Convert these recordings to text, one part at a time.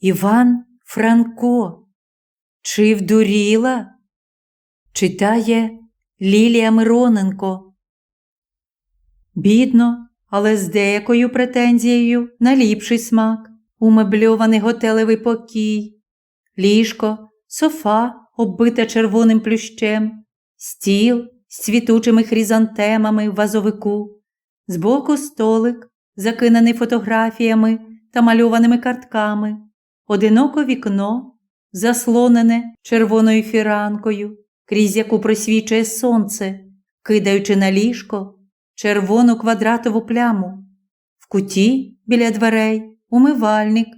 Іван Франко. Чи вдуріла? Читає Лілія Мироненко. Бідно, але з деякою претензією на ліпший смак. Умебльований готелевий покій, ліжко, софа, оббите червоним плющем, стіл з цвітучими хризантемами в вазовику, збоку столик, закинений фотографіями та мальованими картками, одиноко вікно, заслонене червоною фіранкою, крізь яку просвічує сонце, кидаючи на ліжко червону квадратову пляму. В куті біля дверей умивальник,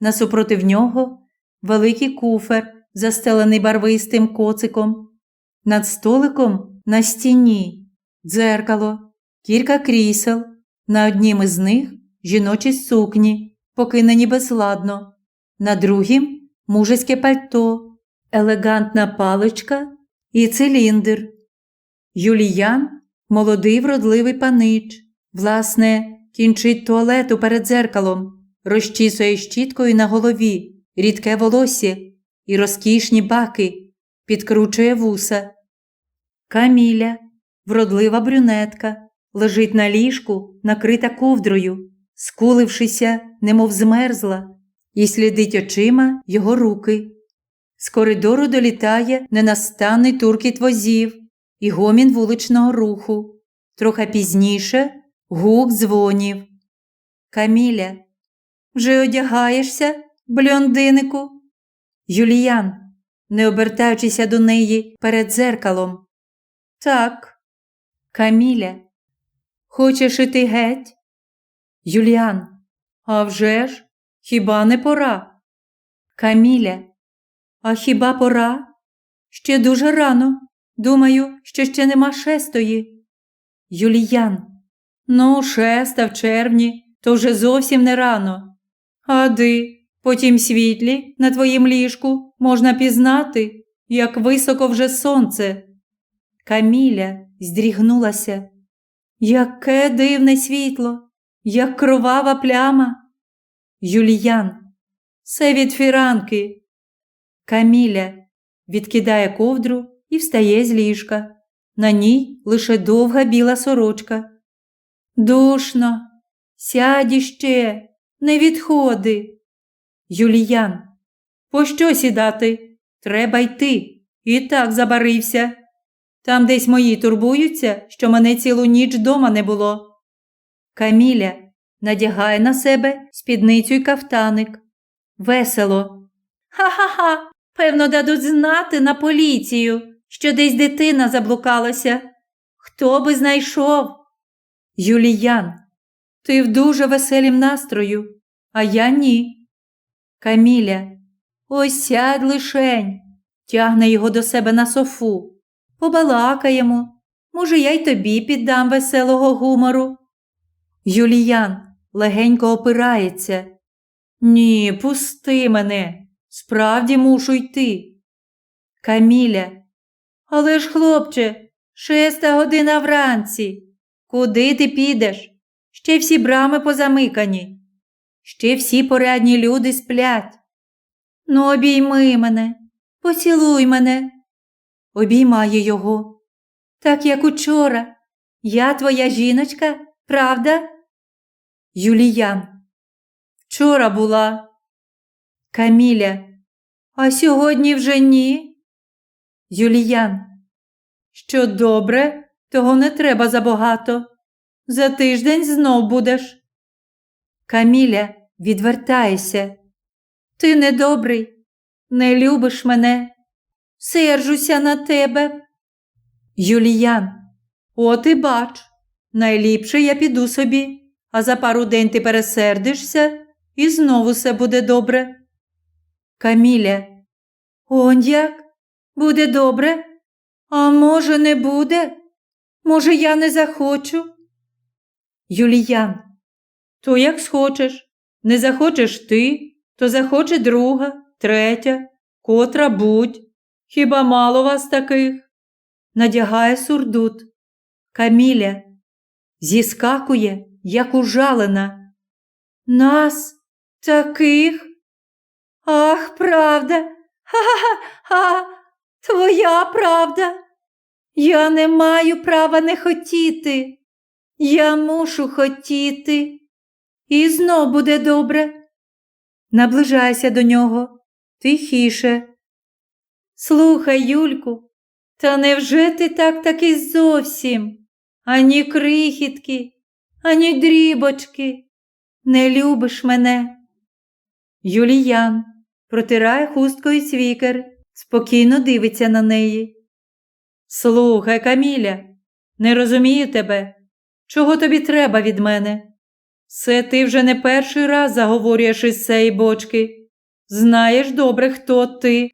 насупротив нього великий куфер, застелений барвистим коциком. Над столиком на стіні дзеркало, кілька крісел, на однім із них жіночі сукні, покинені безладно, на другім мужеське пальто, елегантна паличка і циліндр. Юліян молодий вродливий панич, власне, кінчить туалету перед дзеркалом, розчісує щіткою на голові, рідке волосся і розкішні баки, підкручує вуса. Каміля, вродлива брюнетка, лежить на ліжку, накрита ковдрою, скулившися, немов змерзла, і слідить очима його руки. З коридору долітає ненастанний туркіт возів і гомін вуличного руху. Трохи пізніше гук дзвонів. Каміля, вже одягаєшся, блондинику? Юліян, не обертаючися до неї перед дзеркалом. Так. Каміля, хочеш іти геть? Юліан, а вже ж, хіба не пора? Каміля, а хіба пора? Ще дуже рано. Думаю, що ще нема шестої. Юліян, ну, шеста в червні, то вже зовсім не рано. Ади, по тім світлі на твоїм ліжку можна пізнати, як високо вже сонце. Каміля здрігнулася. Яке дивне світло, як кровава пляма. Юліян, це від фіранки. Каміля відкидає ковдру і встає з ліжка. На ній лише довга біла сорочка. Душно, сядь іще, не відходи. Юліян, пощо сідати? Треба йти. І так забарився. Там десь мої турбуються, що мене цілу ніч дома не було. Каміля надягає на себе спідницю й кафтаник. Весело. Ха-ха-ха, певно, дадуть знати на поліцію, що десь дитина заблукалася. Хто би знайшов? Юліян, ти в дуже веселім настрою, а я ні. Каміля, ось сядь лишень, тягне його до себе на софу. Побалакаємо. Може, я й тобі піддам веселого гумору. Юліян легенько опирається. Ні, пусти мене. Справді мушу йти. Каміля. Але ж, хлопче, шеста година вранці. Куди ти підеш? Ще всі брами позамикані. Ще всі порядні люди сплять. Ну, обійми мене, поцілуй мене. Обіймає його. Так як учора. Я твоя жіночка, правда? Юліян. Вчора була. Каміля. А сьогодні вже ні. Юліян. Що добре, того не треба забагато. За тиждень знов будеш. Каміля, відвертайся. Ти недобрий, не любиш мене. Сержуся на тебе. Юліян, от і бач, найліпше я піду собі, а за пару день ти пересердишся і знову все буде добре. Каміля, он як? Буде добре? А може, не буде? Може, я не захочу? Юліян, то як схочеш. Не захочеш ти, то захоче друга, третя, котра будь. Хіба мало вас таких? Надягає сурдут. Каміля зіскакує, як ужалена. Нас таких? Ах, правда. Ха-ха-ха, твоя правда. Я не маю права не хотіти. Я мушу хотіти. І знов буде добре. Наближайся до нього тихіше. Слухай, Юльку, та невже ти так таки зовсім? Ані крихітки, ані дрібочки. Не любиш мене. Юліян протирає хусткою цвікер, спокійно дивиться на неї. Слухай, Каміля, не розумію тебе. Чого тобі треба від мене? Це ти вже не перший раз заговорюєш із цієї бочки. Знаєш добре, хто ти.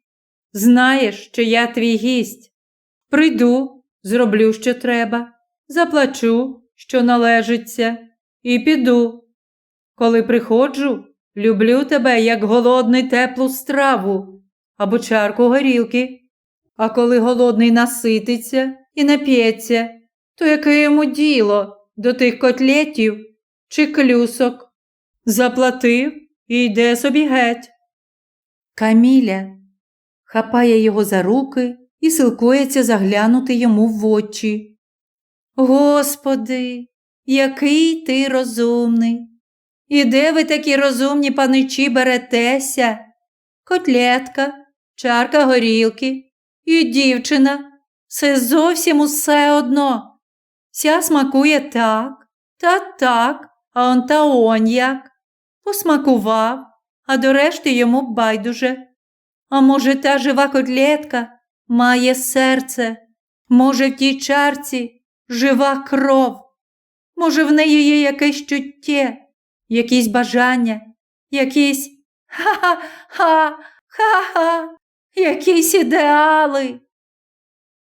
Знаєш, що я твій гість. Прийду, зроблю, що треба, заплачу, що належиться, і піду. Коли приходжу, люблю тебе, як голодний теплу страву або чарку горілки. А коли голодний насититься і нап'ється, то яке йому діло до тих котлетів чи клюсок? Заплатив і йде собі геть. Каміля хапає його за руки і силкується заглянути йому в очі. Господи, який ти розумний! І де ви такі розумні паничі беретеся? Котлетка, чарка горілки і дівчина. Це зовсім усе одно. Ся смакує так, та так, а он та он як. Посмакував, а до решти йому байдуже. А може, та жива котлетка має серце, може, в тій чарці жива кров, може, в неї є якесь чуттє, якісь бажання, якісь ха-ха-ха, ха-ха, якісь ідеали.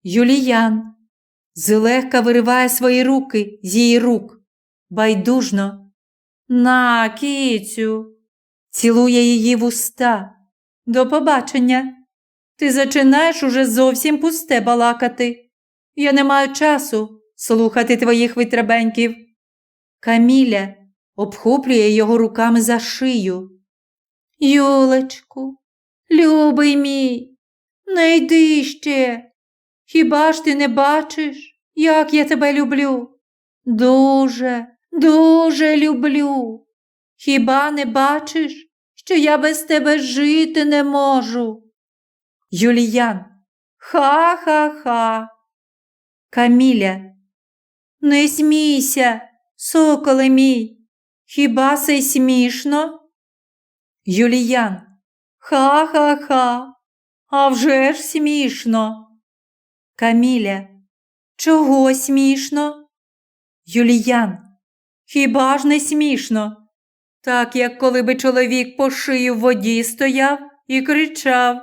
Юліян злегка вириває свої руки з її рук, байдужно. На, кицю, цілує її в уста. До побачення. Ти зачинаєш уже зовсім пусте балакати. Я не маю часу слухати твоїх витребеньків. Каміля обхоплює його руками за шию. Юлечку, любий мій, не йди ще. Хіба ж ти не бачиш, як я тебе люблю? Дуже, дуже люблю. Хіба не бачиш, що я без тебе жити не можу? Юліян. Ха-ха-ха. Каміля. Не смійся, соколе мій. Хіба це смішно? Юліян. Ха-ха-ха. А вже ж смішно. Каміля. Чого смішно? Юліян. Хіба ж не смішно? Так як коли би чоловік по шию в воді стояв і кричав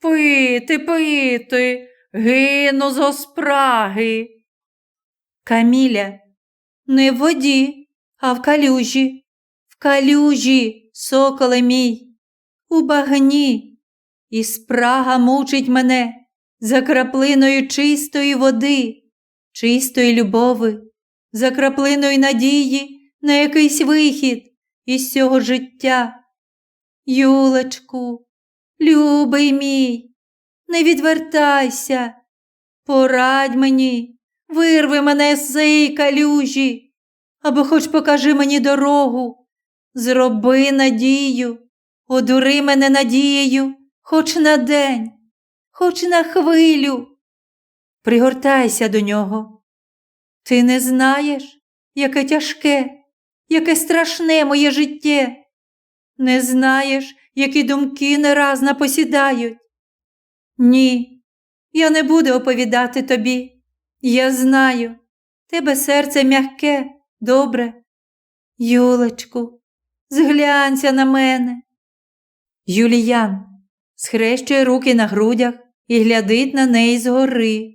Пити, пити, гину зо спраги. Каміля. Не в воді, а в калюжі. В калюжі, соколе мій, у багні. І спрага мучить мене за краплиною чистої води, чистої любови, за краплиною надії на якийсь вихід із цього життя. Юлечку, любий мій, не відвертайся, порадь мені, вирви мене з цієї калюжі, або хоч покажи мені дорогу, зроби надію, одури мене надією хоч на день, хоч на хвилю. Пригортайся до нього. Ти не знаєш, яке тяжке, яке страшне моє життя. Не знаєш, які думки не раз напосідають. Ні, я не буду оповідати тобі. Я знаю, тебе серце м'яке, добре. Юлечку, зглянься на мене. Юліян схрещує руки на грудях і глядить на неї згори.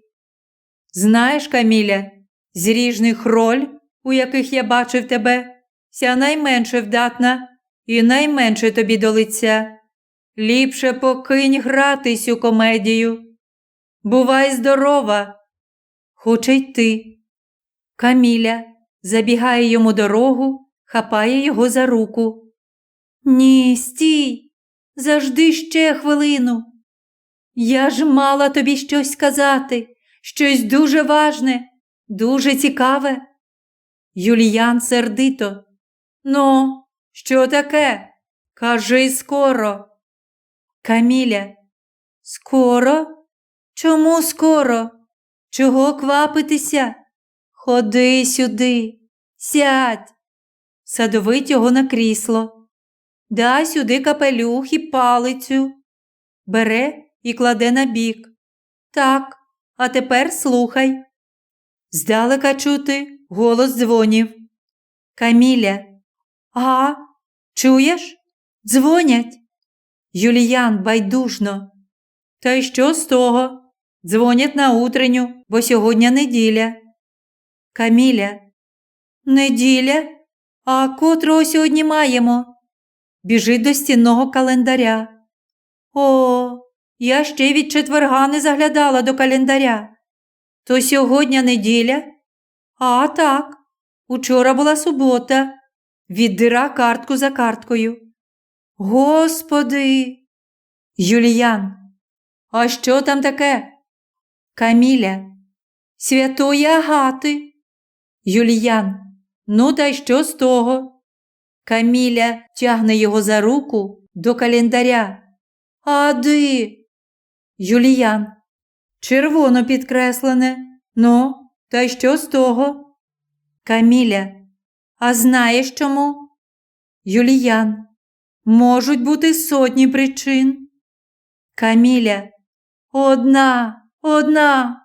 Знаєш, Каміля, з ріжних роль, у яких я бачив тебе, ся найменше вдатна і найменше тобі до лиця. Ліпше покинь гратись у комедію. Бувай здорова, хоче йти. Каміля забігає йому дорогу, хапає його за руку. Ні, стій, завжди ще хвилину. Я ж мала тобі щось сказати, щось дуже важне, дуже цікаве. Юліян сердито. Ну, що таке? Кажи скоро. Каміля. Скоро? Чому скоро? Чого квапитися? Ходи сюди, сядь. Садовить його на крісло. Дай сюди капелюх і палицю. Бере і кладе на бік. Так, а тепер слухай. Здалека чути голос дзвонів. Каміля. А, чуєш? Дзвонять. Юліян байдужно. Та й що з того? Дзвонять на утренню, бо сьогодні неділя. Каміля. Неділя? А котрого сьогодні маємо? Біжить до стінного календаря. О, я ще від четверга не заглядала до календаря. То сьогодні неділя? А так. Учора була субота. Віддира картку за карткою. Господи. Юліян. А що там таке? Каміля. Святої Агати. Юліян. Ну, та й що з того? Каміля тягне його за руку до календаря. Ади. Юліян. Червоно підкреслене. Ну, та й що з того? Каміля. А знаєш чому? Юліян. Можуть бути сотні причин. Каміля. Одна, одна.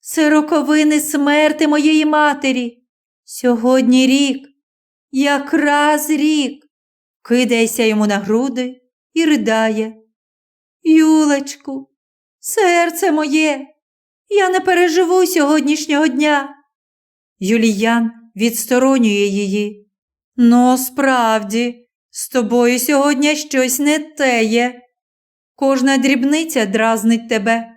Це роковини смерти моєї матері. Сьогодні рік, якраз рік. Кидається йому на груди і ридає. Юлечку, серце моє, я не переживу сьогоднішнього дня. Юліян відсторонює її. Ну, справді, з тобою сьогодні щось не те є. Кожна дрібниця дразнить тебе.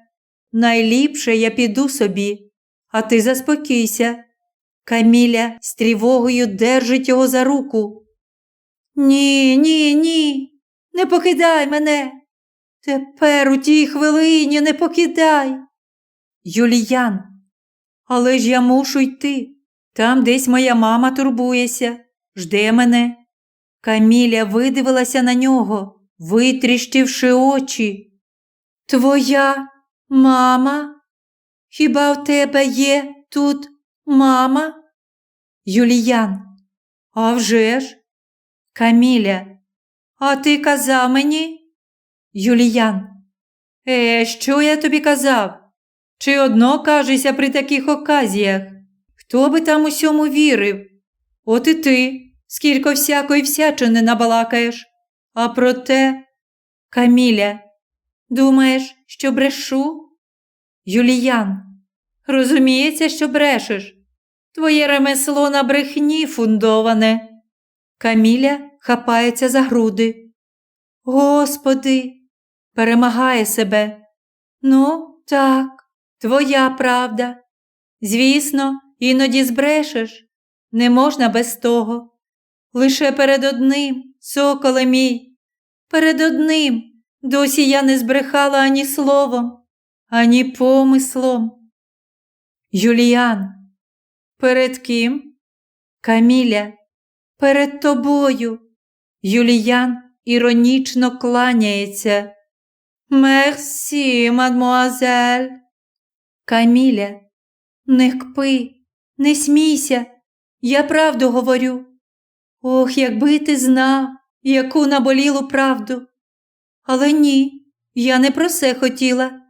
Найліпше я піду собі, а ти заспокійся. Каміля з тривогою держить його за руку. Ні, ні, ні, не покидай мене. Тепер у тій хвилині не покидай. Юліян, але ж я мушу йти. Там десь моя мама турбується, жде мене. Каміля видивилася на нього, витріщивши очі. Твоя мама? Хіба в тебе є тут мама? Юліян. «А вже ж?» Каміля. А ти казав мені? Юліян. Е, що я тобі казав? Чи одно кажешся при таких оказіях? Хто би там усьому вірив? От і ти, скільки всякої всячини набалакаєш. А проте, Каміля, думаєш, що брешу? Юліян, розуміється, що брешеш. Твоє ремесло на брехні фундоване. Каміля хапається за груди. Господи, перемагає себе. Ну, так, твоя правда. Звісно, іноді збрешеш. Не можна без того. Лише перед одним, соколе мій, перед одним досі я не збрехала ані словом, ані помислом. Юліан, перед ким? Каміля, перед тобою. Юліян іронічно кланяється. Мерсі, мадмуазель. Каміля, не кпи, не смійся, я правду говорю. Ох, якби ти знав, яку наболілу правду. Але ні, я не про це хотіла.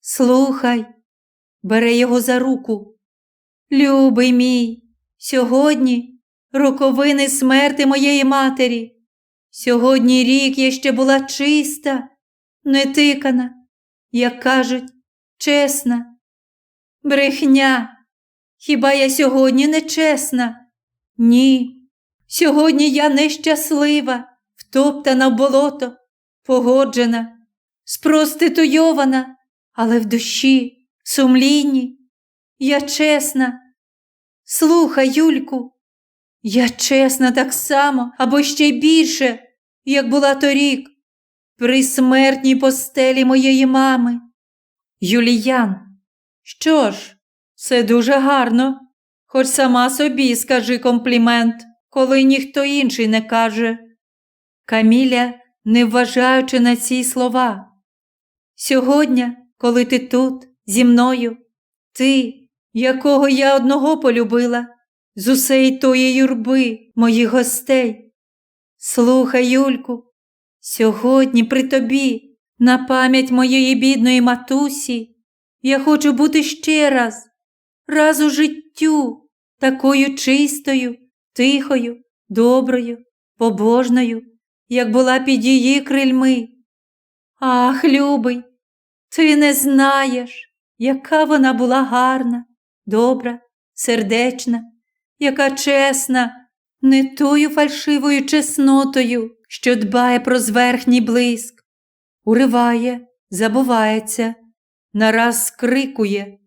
Слухай, бере його за руку. Любий мій, сьогодні роковини смерти моєї матері. Сьогодні рік я ще була чиста, не тикана, як кажуть, чесна. Брехня. Хіба я сьогодні нечесна? Ні. Сьогодні я нещаслива, втоптана в болото, погоджена, спроституйована, але в душі, сумлінні. Я чесна. Слухай, Юльку, я чесна так само або ще більше, як була торік. при смертній постелі моєї мами. Юліян, що ж, це дуже гарно, хоч сама собі скажи комплімент, коли ніхто інший не каже. Каміля, не вважаючи на ці слова. Сьогодні, коли ти тут, зі мною, ти, якого я одного полюбила, з усеї тої юрби моїх гостей. Слухай, Юльку, сьогодні при тобі, на пам'ять моєї бідної матусі, я хочу бути ще раз, раз у життю, такою чистою, тихою, доброю, побожною, як була під її крильми. Ах, любий, ти не знаєш, яка вона була гарна, добра, сердечна, яка чесна, не тою фальшивою чеснотою, що дбає про зверхній блиск, уриває, забувається, нараз скрикує.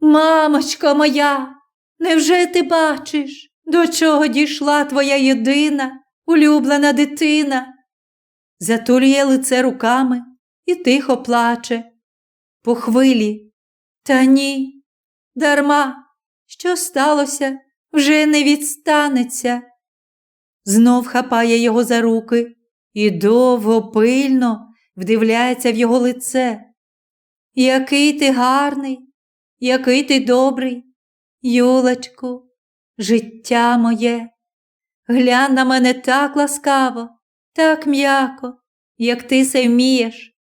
Мамочко моя, невже ти бачиш, до чого дійшла твоя єдина, улюблена дитина? Затулює лице руками і тихо плаче. По хвилі. Та ні, дарма, що сталося, вже не відстанеться. Знов хапає його за руки і довго пильно вдивляється в його лице. Який ти гарний, який ти добрий, Юлечку, життя моє. Глянь на мене так ласкаво, так м'яко, як ти се вмієш,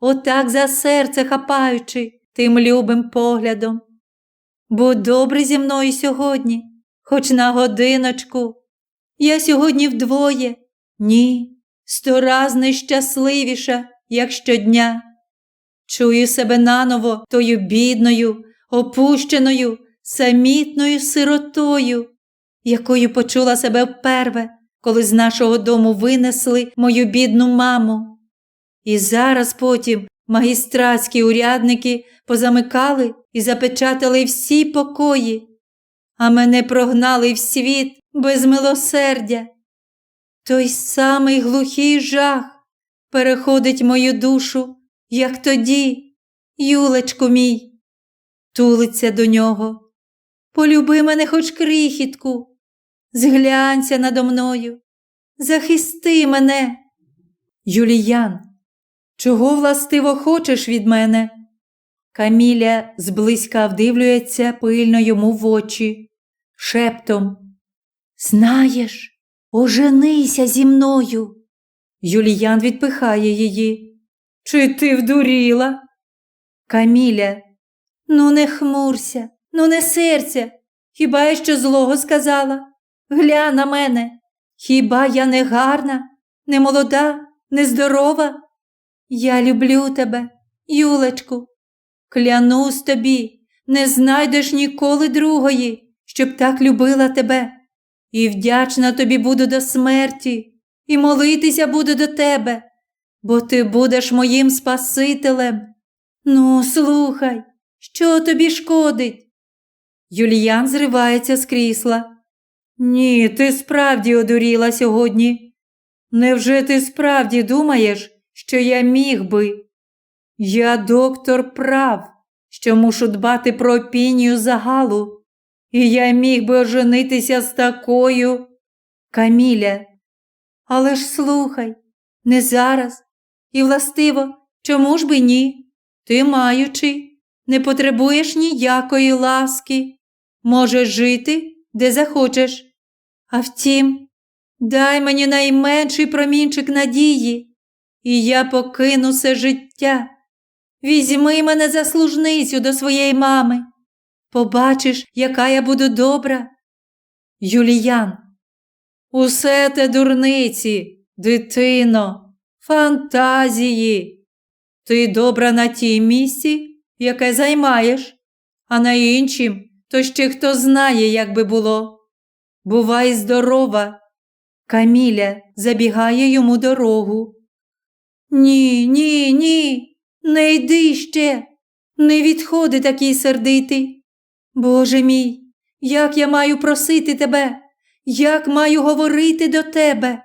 отак за серце хапаючи тим любим поглядом. Будь добрий зі мною сьогодні, хоч на годиночку. Я сьогодні вдвоє, ні, сто раз нещасливіша, як щодня. Чую себе наново тою бідною, опущеною, самітною сиротою, якою почула себе вперве, коли з нашого дому винесли мою бідну маму. І зараз потім магістратські урядники позамикали і запечатали всі покої, а мене прогнали в світ без милосердя. Той самий глухий жах переходить мою душу, як тоді, Юлечку мій, тулиться до нього. Полюби мене хоч крихітку, зглянься надо мною, захисти мене. Юліян, чого властиво хочеш від мене? Каміля зблизька вдивлюється пильно йому в очі, шептом. Знаєш, оженися зі мною. Юліян відпихає її. Чи ти вдуріла? Каміля, ну не хмурся, ну не серця. Хіба я що злого сказала? Гля на мене. Хіба я не гарна, не молода, не здорова? Я люблю тебе, Юлечку. Клянусь тобі, не знайдеш ніколи другої, щоб так любила тебе. І вдячна тобі буду до смерті, і молитися буду до тебе, бо ти будеш моїм Спасителем. Ну, слухай, що тобі шкодить? Юліян зривається з крісла. Ні, ти справді одуріла сьогодні. Невже ти справді думаєш, що я міг би? Я доктор прав, що мушу дбати про опінію загалу, і я міг би оженитися з такою. Каміля. Але ж слухай, не зараз. І властиво, чому ж би ні? Ти маючи, не потребуєш ніякої ласки. Можеш жити, де захочеш. А втім, дай мені найменший промінчик надії, і я покину все життя. Візьми мене за служницю до своєї мами. Побачиш, яка я буду добра. Юліян, усе те дурниці, дитино, фантазії. Ти добра на тій місці, яке займаєш, а на іншім то ще хто знає, як би було. Бувай здорова. Каміля забігає йому дорогу. Ні, ні, ні. Не йди ще, не відходи такий сердитий. Боже мій, як я маю просити тебе, як маю говорити до тебе?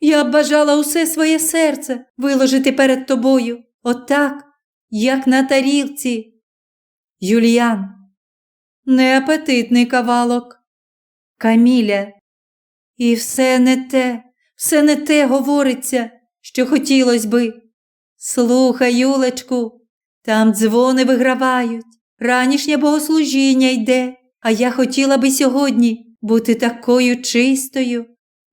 Я б бажала усе своє серце виложити перед тобою, отак, як на тарілці. Юліан. Неапетитний кавалок. Каміля. І все не те, все не те говориться, що хотілось би. Слухай, Юлечку, там дзвони вигравають, ранішнє богослужіння йде, а я хотіла би сьогодні бути такою чистою,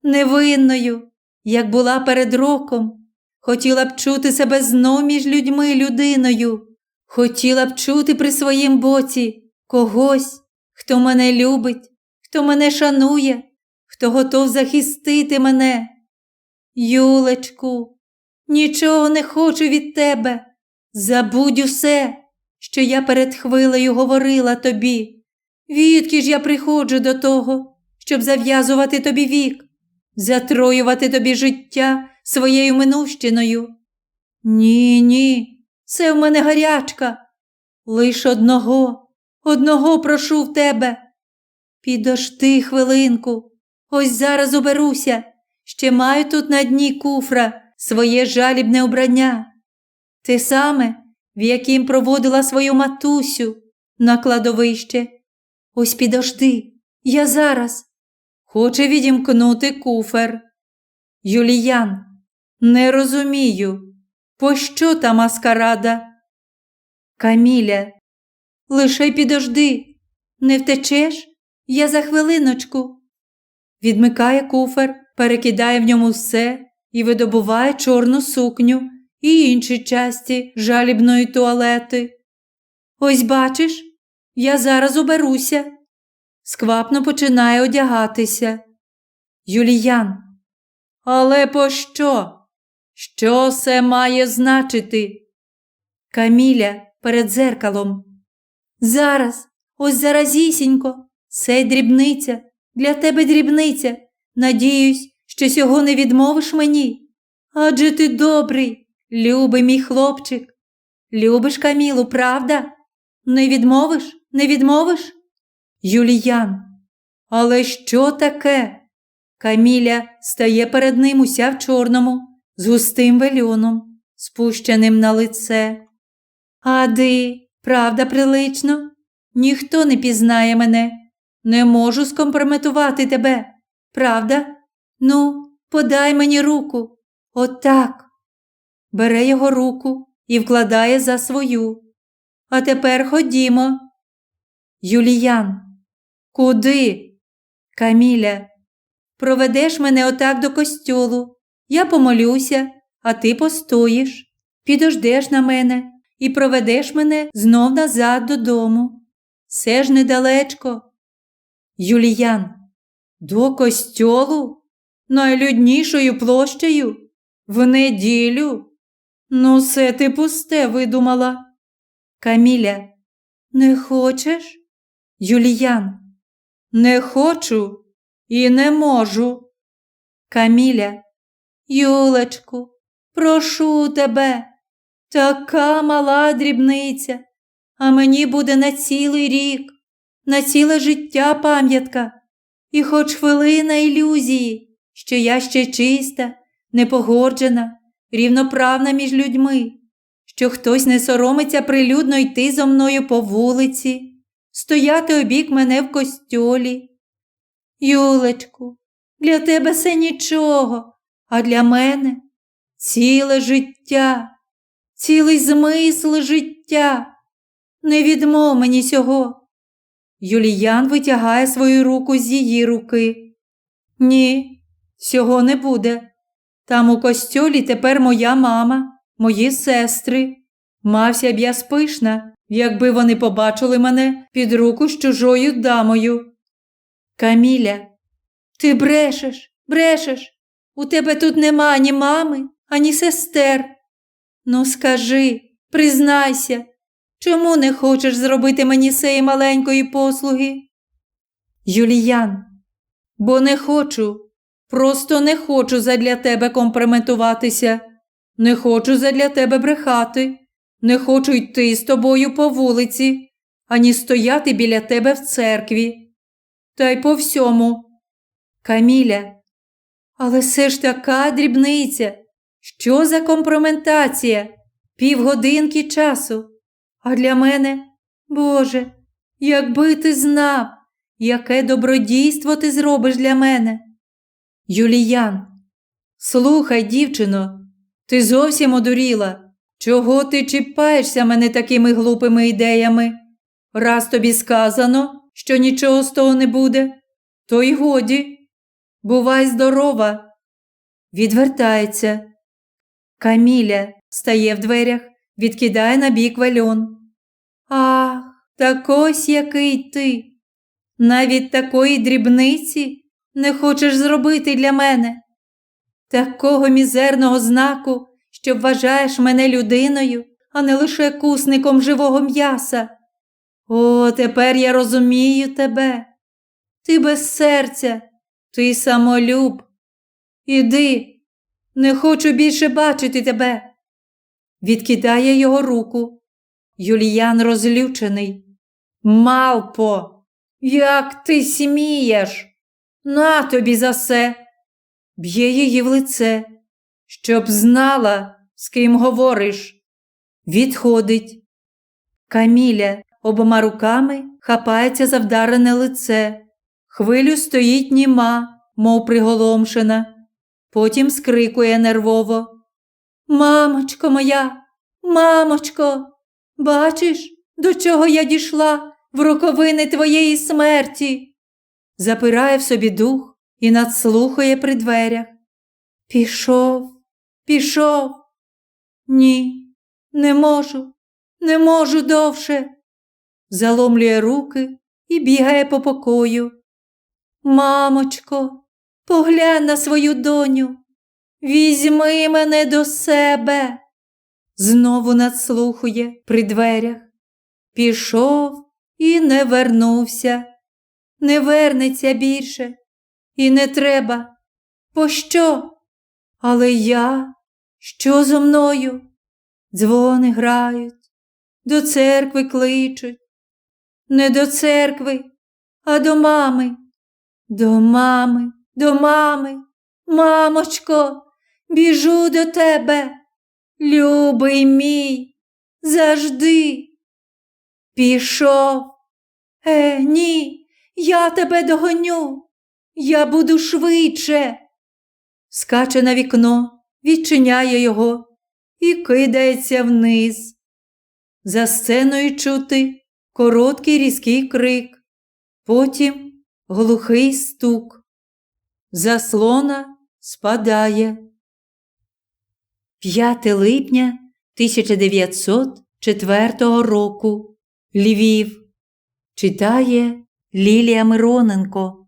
невинною, як була перед роком. Хотіла б чути себе знов між людьми людиною. Хотіла б чути при своїм боці когось, хто мене любить, хто мене шанує, хто готов захистити мене. Юлечку, нічого не хочу від тебе. Забудь усе, що я перед хвилею говорила тобі. Відки ж я приходжу до того, щоб зав'язувати тобі вік, затроювати тобі життя своєю минущиною. Ні, ні, це в мене гарячка. Лиш одного, одного прошу в тебе. Підожди хвилинку, ось зараз уберуся, ще маю тут на дні куфра своє жалібне обрання. Те саме, в яким проводила свою матусю на кладовище. Ось підожди, я зараз. Хоче відімкнути куфер. Юліян, не розумію, пощо та маскарада? Каміля, лише підожди, не втечеш? Я за хвилиночку. Відмикає куфер, перекидає в ньому все і видобуває чорну сукню і інші часті жалібної туалети. Ось бачиш, я зараз оберуся. Сквапно починає одягатися. Юліян. Але пощо? Що це має значити? Каміля перед зеркалом. Зараз, ось заразісінько, це дрібниця, для тебе дрібниця. Надіюсь, що сього не відмовиш мені. Адже ти добрий, любий мій хлопчик. Любиш Камілу, правда? Не відмовиш? Не відмовиш? Юліян. Але що таке? Каміля стає перед ним уся в чорному, з густим вельоном, спущеним на лице. Ади, правда, прилично? Ніхто не пізнає мене. Не можу скомпрометувати тебе. Правда? Ну, подай мені руку. Отак. Бере його руку і вкладає за свою. А тепер ходімо. Юліян. Куди? Каміля. Проведеш мене отак до костюлу. Я помолюся, а ти постоїш, підождеш на мене і проведеш мене знов назад додому. Все ж недалечко. Юліян. До костьолу? Найлюднішою площею? В неділю? Ну, це ти пусте видумала. Каміля. Не хочеш? Юліян. Не хочу і не можу. Каміля. Юлечку, прошу тебе, така мала дрібниця, а мені буде на цілий рік, на ціле життя пам'ятка, і хоч хвилина ілюзії, що я ще чиста, непогоджена, рівноправна між людьми, що хтось не соромиться прилюдно йти зо мною по вулиці, стояти обік мене в костьолі. Юлечку, для тебе це нічого, а для мене ціле життя, цілий змисл життя. Не відмов мені сього. Юліян витягає свою руку з її руки. Ні, цього не буде. Там у костьолі тепер моя мама, мої сестри. Мався б я спишна, якби вони побачили мене під руку з чужою дамою. Каміля, ти брешеш, брешеш. У тебе тут нема ні мами, ані сестер. Ну, скажи, признайся, чому не хочеш зробити мені сеї маленької послуги? Юліян, бо не хочу, просто не хочу задля тебе компрометуватися, не хочу задля тебе брехати, не хочу йти з тобою по вулиці, ані стояти біля тебе в церкві. Та й по всьому. Каміля, Але все ж така дрібниця. Що за компроментація? Півгодинки часу. А для мене, Боже, якби ти знав, яке добродійство ти зробиш для мене. Юліян, слухай, дівчино, ти зовсім одуріла. Чого ти чіпаєшся мене такими глупими ідеями? Раз тобі сказано, що нічого з того не буде, то й годі. Бувай здорова. Відвертається. Каміля стає в дверях, відкидає на бік вальон. Так ось який ти. Навіть такої дрібниці не хочеш зробити для мене. Такого мізерного знаку, що вважаєш мене людиною, а не лише кусником живого м'яса. О, тепер я розумію тебе. Ти без серця, ти самолюб. Іди, не хочу більше бачити тебе. Відкидає його руку. Юліян розлючений. Малпо, як ти смієш? На тобі за все. Б'є її в лице, щоб знала, з ким говориш. Відходить. Каміля обома руками хапається за вдарене лице. Хвилю стоїть німа, мов приголомшена. Потім скрикує нервово. Мамочко моя, мамочко, бачиш, до чого я дійшла в роковини твоєї смерті? Запирає в собі дух і надслухає при дверях. Пішов, пішов. Ні, не можу, не можу довше. Заломлює руки і бігає по покою. Мамочко, поглянь на свою доню. Візьми мене до себе. Знову надслухує при дверях. Пішов і не вернувся. Не вернеться більше. І не треба. Пощо? Але я, що зо мною? Дзвони грають, до церкви кличуть. Не до церкви, а до мами. До мами, до мами, мамочко, біжу до тебе. Любий мій, завжди. Пішов. Е, ні, я тебе догоню. Я буду швидше. Скаче на вікно, відчиняє його і кидається вниз. За сценою чути короткий різкий крик, потім глухий стук. Заслона спадає. 5 липня 1904 року. Львів. Читає Лілія Мироненко.